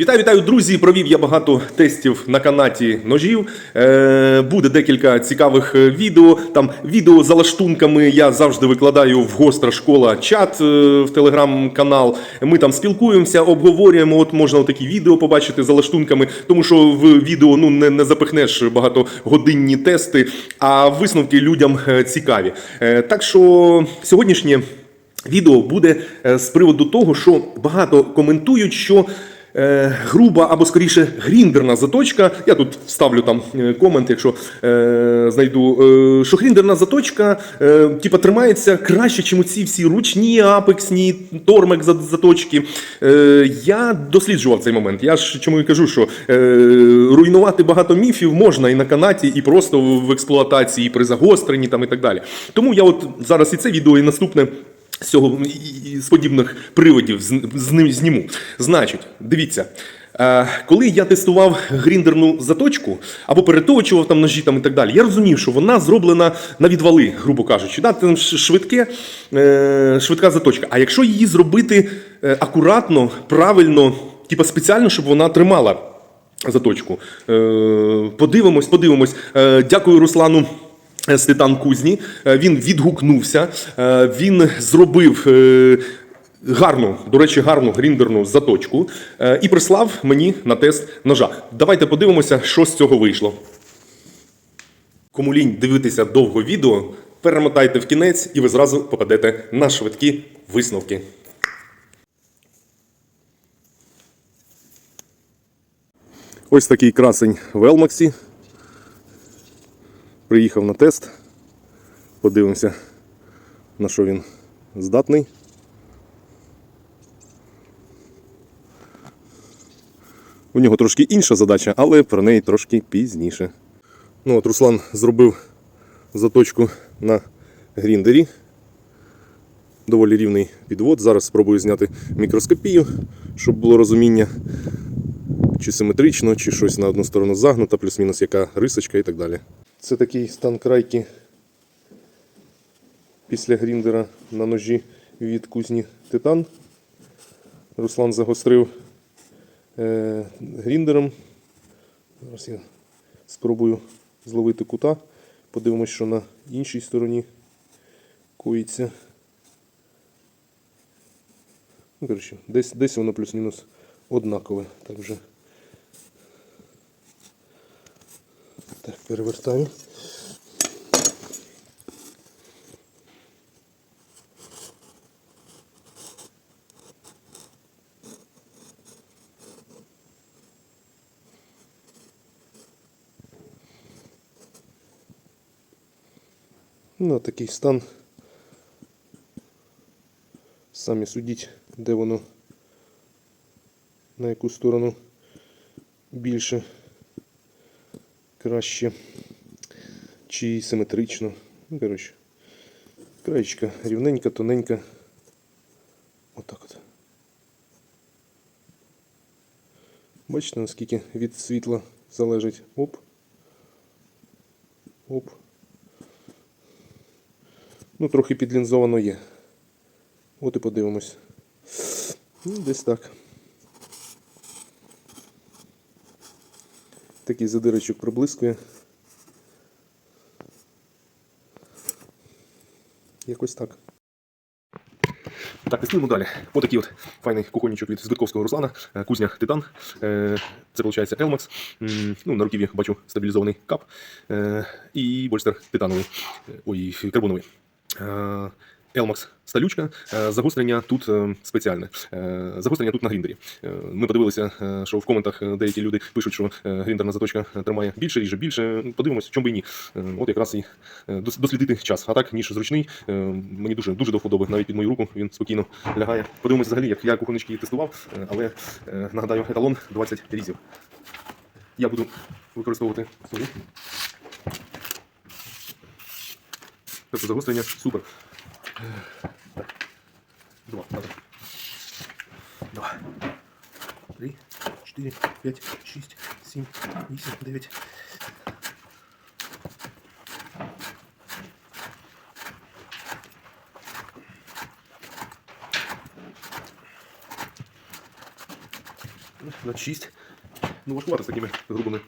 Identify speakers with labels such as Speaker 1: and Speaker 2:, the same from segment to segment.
Speaker 1: Вітаю, вітаю, друзі! Провів я багато тестів на канаті ножів. Е, буде декілька цікавих е, відео. Там відео за лаштунками я завжди викладаю в гостра школа чат е, в телеграм-канал. Ми там спілкуємося, обговорюємо. От можна такі відео побачити за лаштунками, тому що в відео ну не, не запихнеш багатогодинні тести, а висновки людям е, цікаві. Е, так що сьогоднішнє відео буде з приводу того, що багато коментують, що. Е, груба або скоріше гріндерна заточка. Я тут ставлю там е, комент, якщо е, знайду, е, що гріндерна заточка е, типа, тримається краще, ніж ці всі ручні, апексні, тормек заточки. Е, я досліджував цей момент. Я ж чому і кажу, що е, руйнувати багато міфів можна і на канаті, і просто в експлуатації, і при загостренні там, і так далі. Тому я от зараз і це відео, і наступне. З цього з подібних приводів з, ним зніму. Значить, дивіться. Е, коли я тестував гріндерну заточку або переточував там ножі там і так далі, я розумів, що вона зроблена на відвали, грубо кажучи. Да? Там швидке, е, швидка заточка. А якщо її зробити е, акуратно, правильно, типа спеціально, щоб вона тримала заточку. Подивимось, подивимось. Дякую Руслану. Е, Кузні. Е, Він відгукнувся, е, він зробив гарну, до речі, гарну гріндерну заточку і прислав мені на тест ножа. Давайте подивимося, що з цього вийшло. Кому лінь дивитися довго відео, перемотайте в кінець і ви зразу попадете на швидкі висновки. Ось такий красень в Елмаксі. Приїхав на тест. Подивимося, на що він здатний. У нього трошки інша задача, але про неї трошки пізніше. Ну от Руслан зробив заточку на гріндері. Доволі рівний підвод. Зараз спробую зняти мікроскопію, щоб було розуміння, чи симетрично, чи щось на одну сторону загнуто, плюс-мінус яка рисочка і так далі. Це такий стан крайки після гріндера на ножі від кузні Титан. Руслан загострив е, гріндером. Зараз я спробую зловити кута. Подивимось, що на іншій стороні коїться. Ну, коротше, десь, десь воно плюс-мінус однакове. Так вже. Так, перевертаю. Ну, такий стан. Самі судіть, де воно, на яку сторону більше, краще, чи симетрично. Ну, коротше, краєчка рівненька, тоненька. Отак от. Бачите, наскільки від світла залежить. Оп. Оп. Ну, трохи підлінзовано є. От і подивимось. Ну, десь так. Такий задирочок проблискує. Якось так. Так, тестуємо далі. Отакий от файний кухонничок від Збитковського Руслана, е, кузня Титан. Е, Це виходить. М, Ну, на руків'ї бачу стабілізований кап. Е, І больстер титановий. Ой, карбоновий. Е, Elmax сталючка, Е, загострення тут е, спеціальне. Е, Загострення тут на гріндері. Ми подивилися, що в коментах деякі люди пишуть, що гріндерна заточка тримає більше, ріже більше. Подивимося, чому би і ні. От якраз і дослідити час. А так, ніж зручний, мені дуже дуже до вподоби. Навіть під мою руку він спокійно лягає. Подивимося взагалі, як я кухонечки тестував, але нагадаю, еталон 20 різів. Я буду використовувати свої. Перше загострення супер. Так. Два. Надо. Два. Три, чотири, п'ять, шість, сім, вісім, дев'ять. на 6. Ну, важкувато з такими грубими.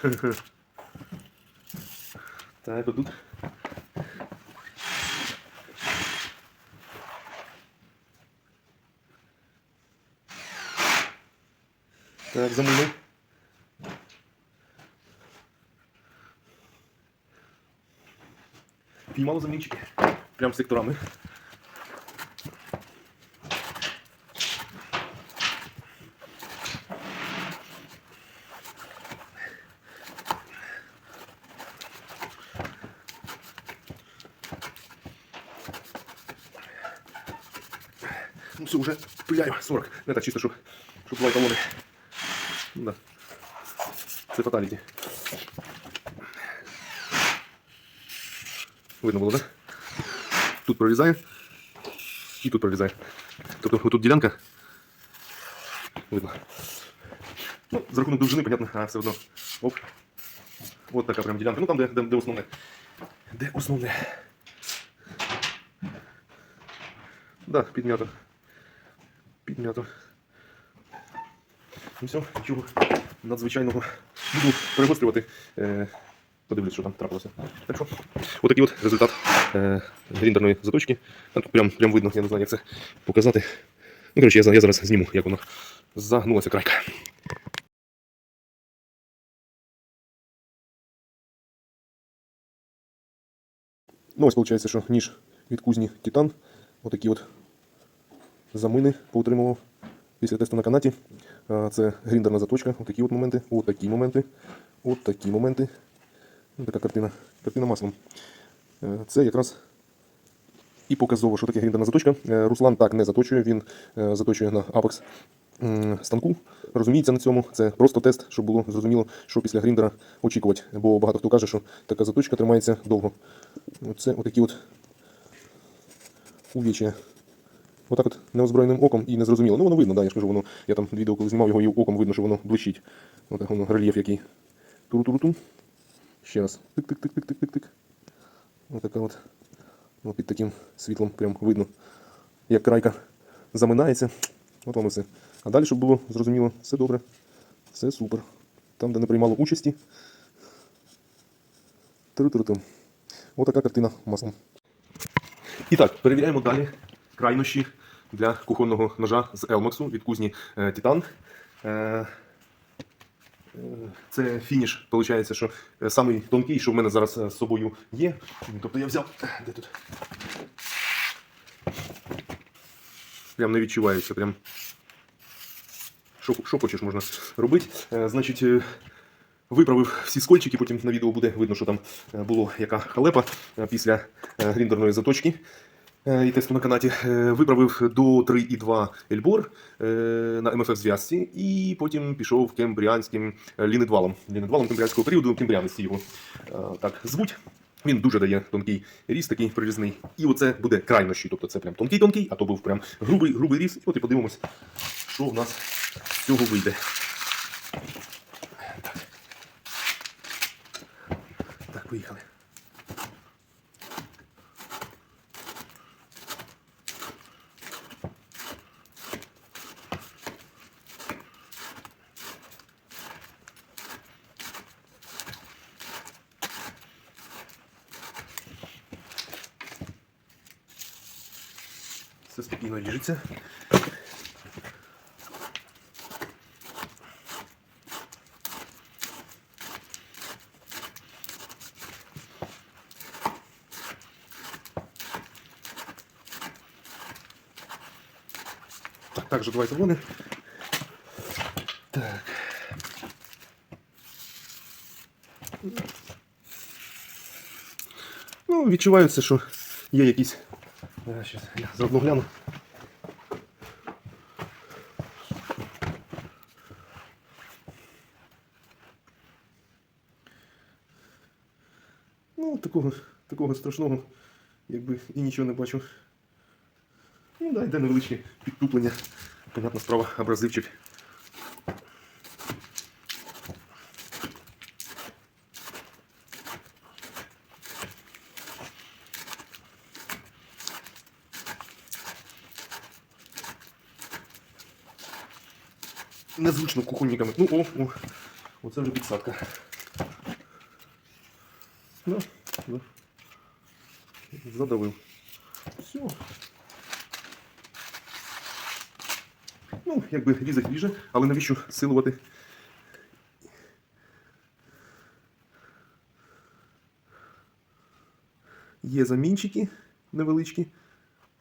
Speaker 1: Так, отут. Так, замили. Піймало замінчики. Прям секторами. Ну все, уже пиляю 40. Не так чисто, щоб, щоб була колони. Ну, да. Це фаталіті. Видно було? Да? Тут прорізає і тут прорізає. Тобто отут ділянка. Видно. Ну, за рахунок довжини, понятно, а все одно. Оп. От така прям ділянка. Ну там, де, де, де основне. Де основне. Да, підм'ято. Підм'ято. Ну все, нічого надзвичайного. Буду перегострювати. Е, подивлюсь, що там трапилося. Так що, отакий от результат е, гріндерної заточки. Тут прям, прям видно, я не знаю, як це показати. Ну, коротше, я, я зараз зніму, як воно загнулася крайка. Ну, ось виходить, що ніж від кузні Титан. Отакі от замини поутримував після тесту на канаті. Це гріндерна заточка. Отакі от моменти, от такі моменти, от такі моменти. Така картина, картина маслом. Е, Це якраз і показово, що таке гріндерна заточка. Е, Руслан так не заточує, він е, заточує на Apex станку. Розуміється на цьому. Це просто тест, щоб було зрозуміло, що після гріндера очікувати. Бо багато хто каже, що така заточка тримається довго. Це отакі от увіччя. Отак от неозброєним оком і незрозуміло. Ну воно видно, да, я ж кажу, воно. Я там відео, коли знімав його і оком видно, що воно блищить. Отак воно рельєф який. Туру-туру-тум. Ще раз. Тик-тик-тик-тик-тик-тик. Отака от. Ну, під таким світлом прям видно, як крайка заминається. От воно все. А далі, щоб було зрозуміло, все добре. Все супер. Там, де не приймало участі. Туру-туру-тум. Отака картина маслом. І так, перевіряємо далі крайнощі для кухонного ножа з Elmax від кузні е, Titan. Е, е, це фініш, виходить, що е, самий тонкий, що в мене зараз е, з собою є. Тобто я взяв. Де тут? Прям не відчувається. Прям. Що, що хочеш, можна робити. Е, значить, е, виправив всі скольчики, потім на відео буде видно, що там е, було яка халепа е, після е, гріндерної заточки е, і тесту на канаті. Е, Виправив до 3,2 Ельбор е, на МФФ зв'язці, і потім пішов кембріанським е, лінедвалом. Лінедвалом кембріанського періоду, кембріанці його е, так звуть. Він дуже дає тонкий ріс, такий прорізний. І оце буде крайнощі. Тобто це прям тонкий-тонкий, а то був прям грубий, грубий ріс. І от і подивимось, що в нас з цього вийде. Так. Так, поїхали. Все спокійно ріжеться. Так, также два эталоны. Так. Ну, відчувається, що є якісь. Зараз я заодно гляну. Ну, такого, такого страшного, якби і нічого не бачу. Ну, да, йде невеличке підтуплення. Понятно, справа, образливчик. Незвучно кухонником. Ну, о, о, оце вже підсадка. Ну, ну. да. Задавив. Якби різать ріже, але навіщо силувати? Є замінчики невеличкі,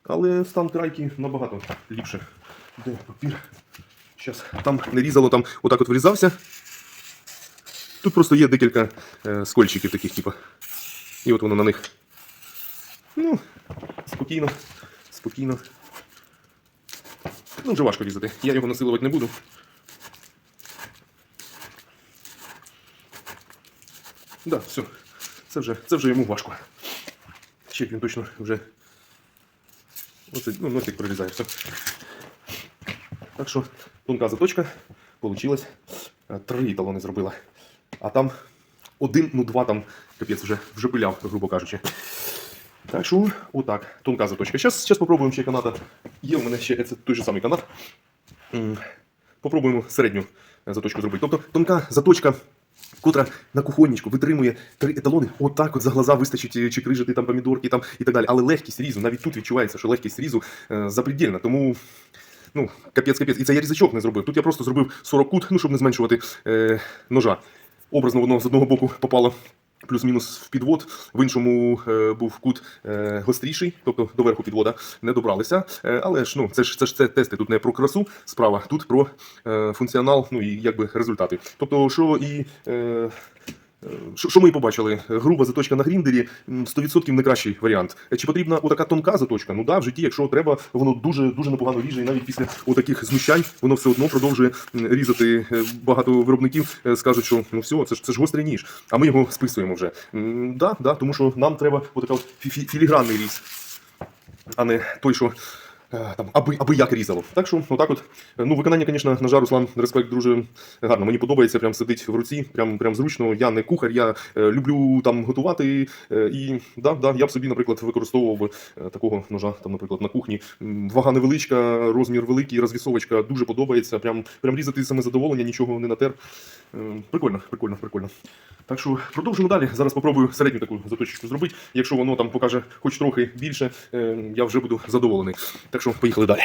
Speaker 1: але стан крайки набагато ліпше. Де папір? Щас. Там не різало, там отак от вирізався. Тут просто є декілька е, скольчиків таких, типу. І от воно на них. Ну, спокійно, спокійно. Ну, вже важко різати. Я його насилувати не буду. Да, все. Це вже, це вже йому важко. Ще він точно вже. Оце, ну, носик прорізає, все. Так що тонка заточка получилась. Е, Три талони зробила. А там один, ну два там капець вже, вже пиляв, грубо кажучи. Так що, отак, тонка заточка. Зараз, зараз попробуємо ще каната. Є у мене ще це той же самий канат. Попробуємо середню е, заточку зробити. Тобто тонка заточка, котра на кухонничку витримує три еталони. Отак от за глаза вистачить е, чи крижити там помідорки там і так далі. Але легкість різу, навіть тут відчувається, що легкість різу е, запредельна. Тому. Ну, капець, капець. І це я різачок не зробив. Тут я просто зробив 40 кут, ну, щоб не зменшувати е, ножа. Образно воно з одного боку попало плюс-мінус в підвод, в іншому е, був кут е, гостріший, тобто до верху підвода не добралися. Е, але ж ну, це ж це ж це тести тут не про красу справа, тут про е, функціонал, ну і якби результати. Тобто, що і. Е, що, ми і побачили? Груба заточка на гріндері 100% не кращий варіант. Е, Чи потрібна отака тонка заточка? Ну да, в житті, якщо треба, воно дуже дуже непогано ріже, і навіть після отаких знущань воно все одно продовжує різати. Е, Багато виробників е, скажуть, що ну все, це ж це ж гострий ніж, а ми його списуємо вже. Да, да, тому що нам треба отака от фі- фі- філігранний різ, а не той, що. Е, Там, аби, аби як різало. Так що, отак от. Ну, виконання, звісно, на ножа, Руслан, респект, дуже гарно. Мені подобається, прям сидить в руці, прям, прям зручно. Я не кухар, я е, люблю там готувати. Е, і да, да, я б собі, наприклад, використовував такого ножа, там, наприклад, на кухні. Вага невеличка, розмір великий, розвісовочка дуже подобається. Прям, прям різати саме задоволення, нічого не натер. Прикольно, прикольно, прикольно. Так що продовжимо далі. Зараз спробую середню таку заточку зробити. Якщо воно там покаже хоч трохи більше, я вже буду задоволений. Так що поїхали далі.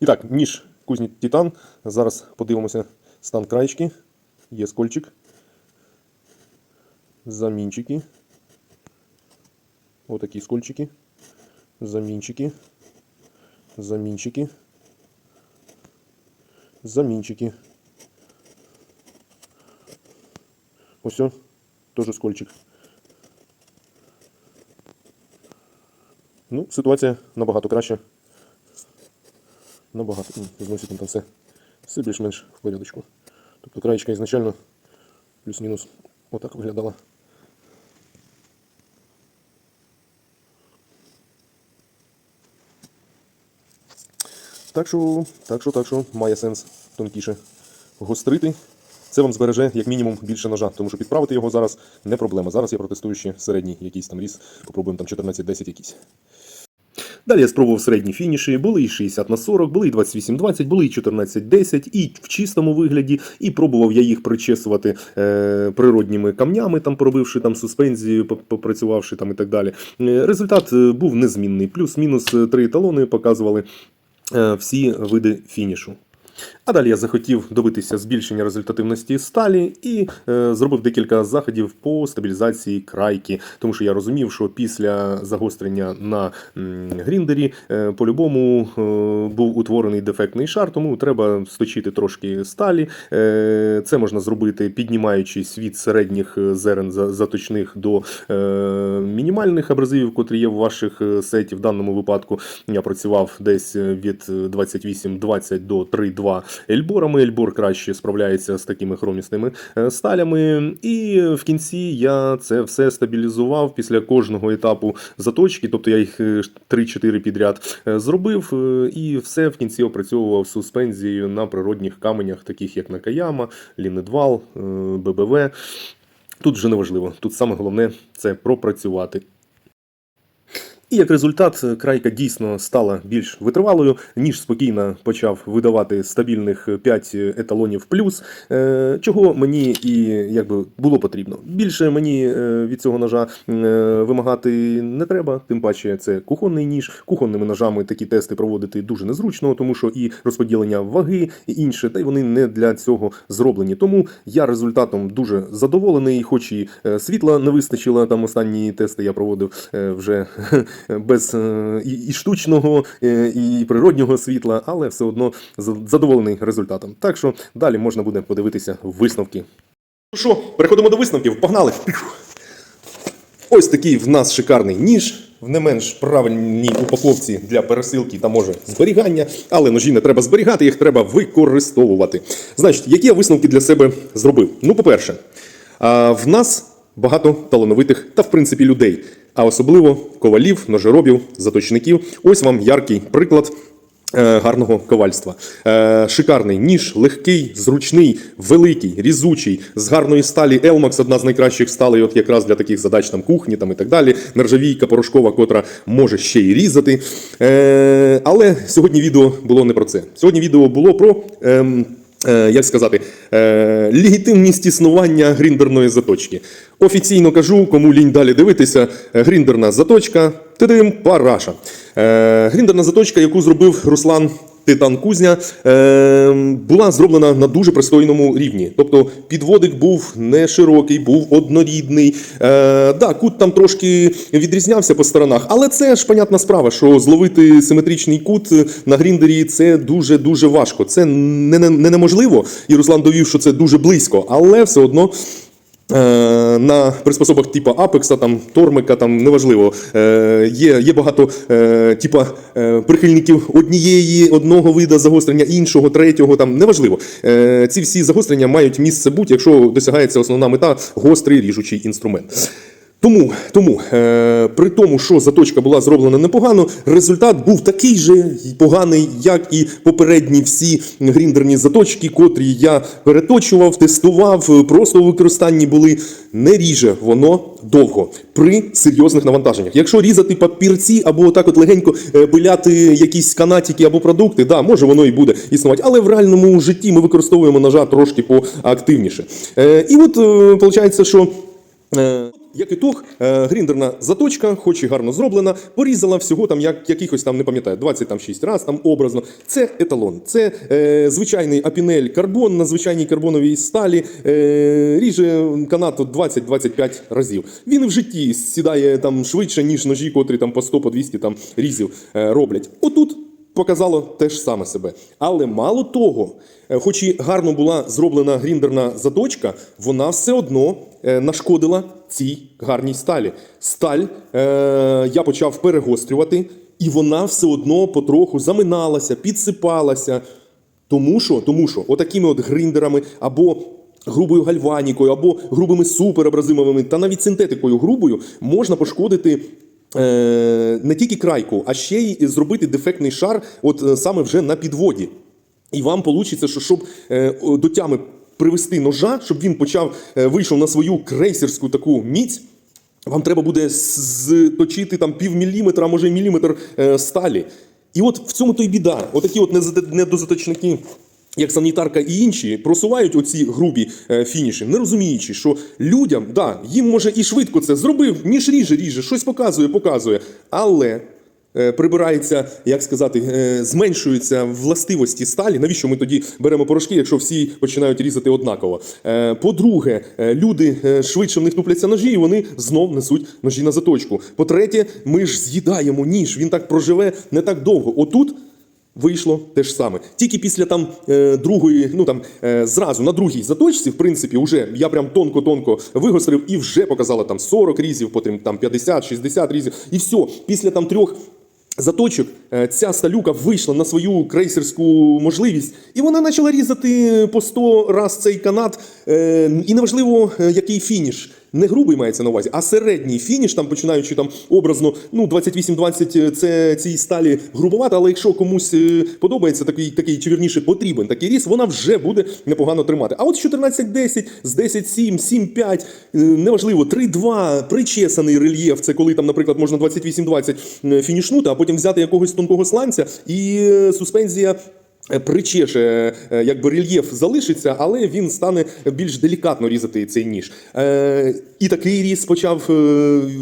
Speaker 1: І так, ніж кузні Титан. Зараз подивимося стан краєчки. Є скольчик. Замінчики. Отакі скольчики. Замінчики. Замінчики. Замінчики. Ось, о, теж скольчик. Ну, ситуація набагато краща. Набагато. М, З носиком там все, все більш-менш в порядочку. Тобто краєчка ізначально плюс-мінус отак виглядала. Так що, так що, так що, має сенс тонкіше гострити. Це вам збереже як мінімум більше ножа, тому що підправити його зараз не проблема. Зараз я протестую ще середній якийсь там різ, попробуємо там 14-10 якийсь. Далі я спробував середні фініші, були і 60 на 40, були і 28-20, були і 14-10, і в чистому вигляді, і пробував я їх причесувати е, природніми камнями, там пробивши там суспензію, попрацювавши там і так далі. Е, результат е, був незмінний. Плюс-мінус е, три талони показували всі види фінішу. А далі я захотів добитися збільшення результативності сталі і е, зробив декілька заходів по стабілізації крайки, тому що я розумів, що після загострення на м, гріндері е, по-любому е, був утворений дефектний шар, тому треба сточити трошки сталі. Е, це можна зробити, піднімаючись від середніх е, зерен заточних до е, мінімальних абразивів, котрі є в ваших е, сеті. В даному випадку я працював десь е, від 28-20 до 3,2 ельборами. Ельбор краще справляється з такими хромісними е, сталями. І в кінці я це все стабілізував після кожного етапу заточки, тобто я їх е, 3-4 підряд е, зробив, е, і все в кінці опрацьовував суспензією на природних каменях, таких як Накаяма, Лінедвал, е, ББВ. Тут вже не важливо. Тут саме головне це пропрацювати. І як результат, крайка дійсно стала більш витривалою, ніж спокійно почав видавати стабільних 5 еталонів плюс, е, чого мені і якби було потрібно. Більше мені е, від цього ножа е, вимагати не треба, тим паче це кухонний ніж. Кухонними ножами такі тести проводити дуже незручно, тому що і розподілення ваги, і інше, та й вони не для цього зроблені. Тому я результатом дуже задоволений, хоч і світла не вистачило. Там останні тести я проводив вже без е, і, штучного, е, і природнього світла, але все одно задоволений результатом. Так що далі можна буде подивитися висновки. Ну що, переходимо до висновків. Погнали! Ось такий в нас шикарний ніж. В не менш правильній упаковці для пересилки та може зберігання, але ножі не треба зберігати, їх треба використовувати. Значить, які я висновки для себе зробив? Ну, по-перше, в нас багато талановитих та в принципі людей, а особливо ковалів, ножеробів, заточників. Ось вам яркий приклад. е, Гарного ковальства. Е, шикарний ніж, легкий, зручний, великий, різучий, з гарної сталі Elmax, одна з найкращих сталей, от якраз для таких задач там кухні там і так далі. Нержавійка порошкова, котра може ще й різати. Е, але сьогодні відео було не про це. Сьогодні відео було про. Е, як сказати, е, легітимність існування гріндерної заточки. Офіційно кажу, кому лінь далі дивитися, е, гріндерна заточка, тидим, параша. Гріндерна заточка, яку зробив Руслан Титан Кузня, е, була зроблена на дуже пристойному рівні. Тобто підводик був не широкий, був однорідний. Е, да, кут там трошки відрізнявся по сторонах, але це ж понятна справа, що зловити симетричний кут на гріндері це дуже дуже важко. Це не неможливо. І Руслан довів, що це дуже близько, але все одно. Е, На приспособах типу Apex, там Тормика, там неважливо. Е, є, є багато типу, е, прихильників однієї, одного вида загострення, іншого, третього, там неважливо. Ці всі загострення мають місце бути, якщо досягається основна мета гострий ріжучий інструмент. Тому, тому е, при тому, що заточка була зроблена непогано, результат був такий же поганий, як і попередні всі гріндерні заточки, котрі я переточував, тестував, е, просто у використанні були. Не ріже воно довго при серйозних навантаженнях. Якщо різати папірці або так от легенько е, пиляти якісь канатики або продукти, да, може воно і буде існувати. Але в реальному житті ми використовуємо ножа трошки поактивніше. Е, і от виходить, що. Як ітог, е, гріндерна заточка, хоч і гарно зроблена, порізала всього там як, якихось там, не пам'ятаю, 26 раз там образно. Це еталон, це е, звичайний апінель карбон на звичайній карбоновій сталі. Е, ріже канат от 20-25 разів. Він в житті сідає там швидше, ніж ножі, котрі там по 100 по 200 там різів е, роблять. Отут показало те ж саме себе. Але мало того, е, хоч і гарно була зроблена гріндерна заточка, вона все одно е, нашкодила цій гарній сталі. Сталь е, я почав перегострювати, і вона все одно потроху заминалася, підсипалася. Тому що, тому що отакими от гриндерами або грубою гальванікою, або грубими суперабразимовими, та навіть синтетикою грубою можна пошкодити. Е, не тільки крайку, а ще й зробити дефектний шар, от е, саме вже на підводі. І вам вийде, що щоб е, до тями привести ножа, щоб він почав вийшов на свою крейсерську таку міць. Вам треба буде зточити там пів міліметра, а може міліметр сталі. І от в цьому то й біда. Отакі от недозаточники, як санітарка і інші, просувають оці грубі е, фініші, не розуміючи, що людям, да, їм може і швидко це зробив, ніж ріже, ріже, щось показує, показує. Але е, прибирається, як сказати, е, зменшуються властивості сталі. Навіщо ми тоді беремо порошки, якщо всі починають різати однаково? По-друге, люди швидше в них тупляться ножі, і вони знов несуть ножі на заточку. По-третє, ми ж з'їдаємо ніж, він так проживе не так довго. Отут. Вийшло те ж саме. Тільки після там е, другої, ну там е, зразу на другій заточці, в принципі, вже я прям тонко-тонко вигострив і вже показала там 40 різів, потім там 50-60 різів. І все, після там трьох заточок е, ця сталюка вийшла на свою крейсерську можливість, і вона почала різати по 100 раз цей канат. І неважливо, який фініш. Не грубий мається на увазі, а середній фініш, там починаючи там образно, ну 28-20 це цій сталі грубовато, але якщо комусь е, подобається такий, такий чи вірніше потрібен такий різ, вона вже буде непогано тримати. А от 14-10, з 10-7, 7-5, е, неважливо, 3-2, причесаний рельєф, це коли там, наприклад, можна 28-20 е, фінішнути, а потім взяти якогось тонкого сланця і е, суспензія. Е, Причеше, е, якби рельєф залишиться, але він стане більш делікатно різати цей ніж. Е, і такий різ почав, е,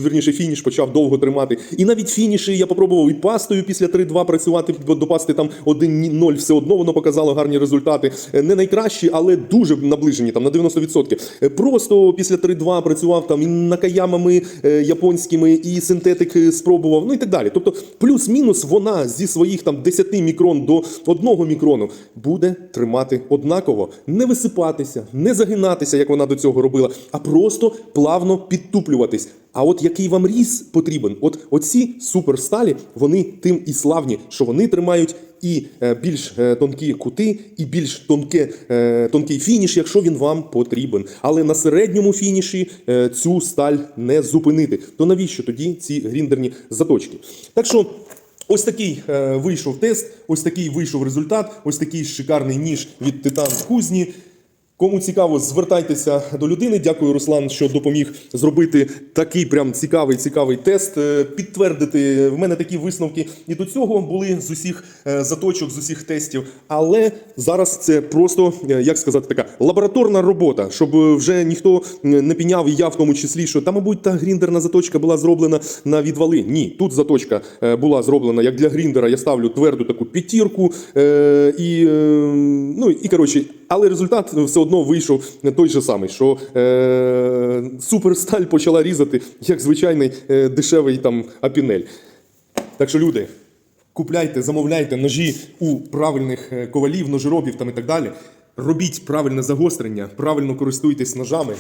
Speaker 1: вірніше, фініш почав довго тримати. І навіть фініші я попробував і пастою після 3-2 працювати, бо до пасти там 1-0 все одно воно показало гарні результати. Е, Не найкращі, але дуже наближені там на 90%. Е, Просто після 3-2 працював там і накаямами е, японськими, і синтетик спробував, ну і так далі. Тобто, плюс-мінус вона зі своїх там 10 мікрон до 1 мікрону буде тримати однаково, не висипатися, не загинатися, як вона до цього робила, а просто плавно підтуплюватись. А от який вам різ потрібен? От оці суперсталі, вони тим і славні, що вони тримають і е, більш е, тонкі кути, і більш тонке, е, тонкий фініш, якщо він вам потрібен. Але на середньому фініші цю сталь не зупинити. То навіщо тоді ці гріндерні заточки? Так що. Ось такий е, вийшов тест, ось такий вийшов результат, ось такий шикарний ніж від Титан Кузні. Кому цікаво, звертайтеся до людини. Дякую, Руслан, що допоміг зробити такий прям цікавий, цікавий тест. Е, Підтвердити в мене такі висновки і до цього були з усіх е, заточок, з усіх тестів. Але зараз це просто, е, як сказати, така лабораторна робота, щоб вже ніхто не піняв, я в тому числі, що та, мабуть, та гріндерна заточка була зроблена на відвали. Ні, тут заточка була зроблена як для гріндера. Я ставлю тверду таку п'ятірку. І, ну, і коротше, але результат все одно вийшов не той же самий, що е, суперсталь почала різати як звичайний е, дешевий там апінель. Так що, люди, купляйте, замовляйте ножі у правильних е, ковалів, ножеробів там і так далі. Робіть правильне загострення, правильно користуйтесь ножами,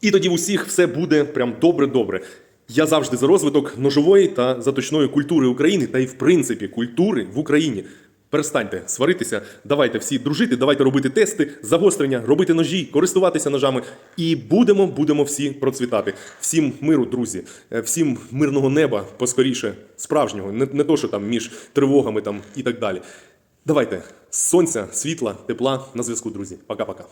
Speaker 1: і тоді в усіх все буде прям добре-добре. Я завжди за розвиток ножової та заточної культури України та й в принципі культури в Україні. Перестаньте сваритися, давайте всі дружити, давайте робити тести, загострення, робити ножі, користуватися ножами. І будемо, будемо всі процвітати. Всім миру, друзі, е, всім мирного неба поскоріше, справжнього, не, не то, що там між тривогами там і так далі. Давайте сонця, світла, тепла на зв'язку, друзі. Пока-пока.